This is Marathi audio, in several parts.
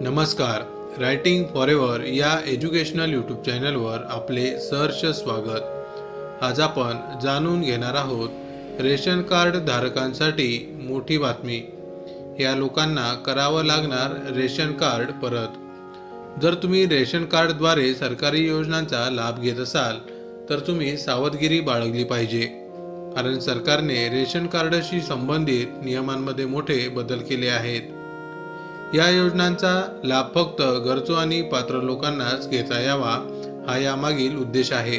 नमस्कार. रायटिंग फॉर एव्हर या एज्युकेशनल यूट्यूब चॅनलवर आपले सहर्ष स्वागत. आज आपण जाणून घेणार आहोत रेशन कार्ड धारकांसाठी मोठी बातमी. या लोकांना करावं लागणार रेशन कार्ड परत. जर तुम्ही रेशन कार्डद्वारे सरकारी योजनांचा लाभ घेत असाल तर तुम्ही सावधगिरी बाळगली पाहिजे. कारण सरकारने रेशन कार्डशी संबंधित नियमांमध्ये मोठे बदल केले आहेत. या योजनांचा लाभ फक्त गरजू आणि पात्र लोकांनाच घेता यावा हा यामागील उद्देश आहे.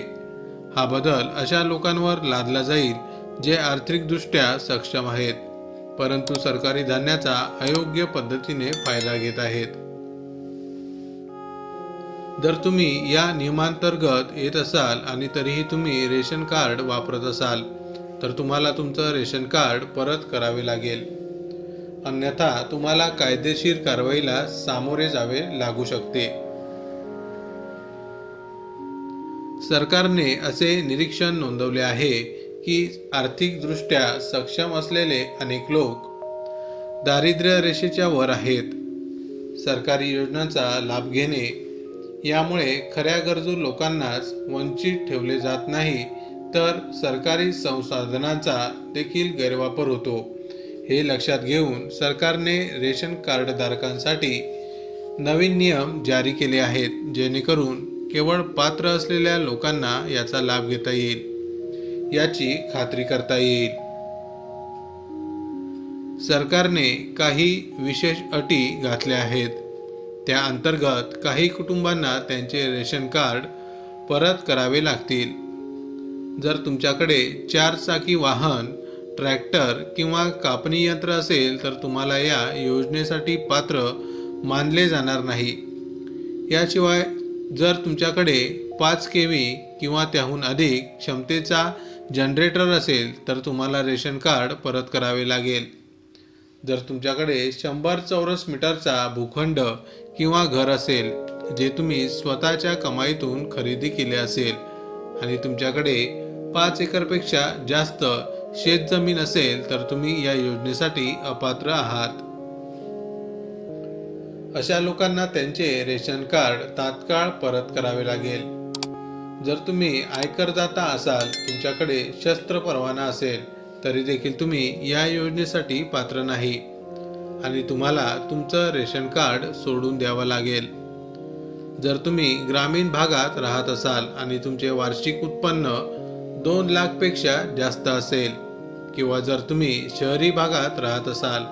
हा बदल अशा लोकांवर लादला जाईल जे आर्थिकदृष्ट्या सक्षम आहेत परंतु सरकारी धान्याचा अयोग्य पद्धतीने फायदा घेत आहेत. जर तुम्ही या नियमांतर्गत येत असाल आणि तरीही तुम्ही रेशन कार्ड वापरत असाल तर तुम्हाला तुमचं रेशन कार्ड परत करावे लागेल. अन्यथा तुम्हाला कायदेशीर कारवाईला सामोरे जावे लागू शकते. सरकारने असे निरीक्षण नोंदवले आहे की आर्थिकदृष्ट्या सक्षम असलेले अनेक लोक दारिद्र्य रेषेच्या वर आहेत. सरकारी योजनांचा लाभ घेणे यामुळे खऱ्या गरजू लोकांनाच वंचित ठेवले जात नाही तर सरकारी संसाधनांचा देखील गैरवापर होतो. हे लक्षात घेऊन सरकारने रेशन कार्डधारकांसाठी नवीन नियम जारी केले आहेत जेणेकरून केवळ पात्र असलेल्या लोकांना याचा लाभ घेता येईल. याची खात्री करता येईल. सरकारने काही विशेष अटी घातल्या आहेत. त्या अंतर्गत काही कुटुंबांना त्यांचे रेशन कार्ड परत करावे लागतील. जर तुमच्याकडे चार चाकी वाहन ट्रॅक्टर किंवा कापणी यंत्र असेल तर तुम्हाला या योजनेसाठी पात्र मानले जाणार नाही. याशिवाय जर तुमच्याकडे पाच के व्ही किंवा त्याहून अधिक क्षमतेचा जनरेटर असेल तर तुम्हाला रेशन कार्ड परत करावे लागेल. जर तुमच्याकडे शंभर चौरस मीटरचा भूखंड किंवा घर असेल जे तुम्ही स्वतःच्या कमाईतून खरेदी केले असेल आणि तुमच्याकडे पाच एकरपेक्षा जास्त शेतजमीन असेल तर तुम्ही या योजनेसाठी अपात्र आहात. अशा लोकांना त्यांचे रेशन कार्ड तात्काळ परत करावे लागेल. जर तुम्ही आयकरदाता असाल तुमच्याकडे शस्त्र परवाना असेल तरी देखील तुम्ही या योजनेसाठी पात्र नाही. आणि तुम्हाला तुमचं रेशन कार्ड सोडून द्यावं लागेल. जर तुम्ही ग्रामीण भागात राहत असाल आणि तुमचे वार्षिक उत्पन्न दोन लाखपेक्षा जास्त असेल किंवा जर तुम्ही शहरी भागात राहत असाल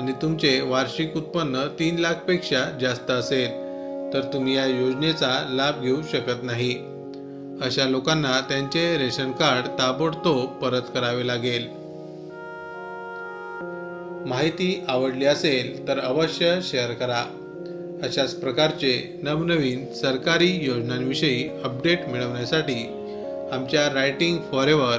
आणि तुमचे वार्षिक उत्पन्न तीन लाखपेक्षा जास्त असेल तर तुम्ही या योजनेचा लाभ घेऊ शकत नाही. अशा लोकांना त्यांचे रेशन कार्ड ताबडतोब परत करावे लागेल. माहिती आवडली असेल तर अवश्य शेअर करा. अशाच प्रकारचे नवनवीन सरकारी योजनांविषयी अपडेट मिळवण्यासाठी आमच्या रायटिंग फॉर एव्हर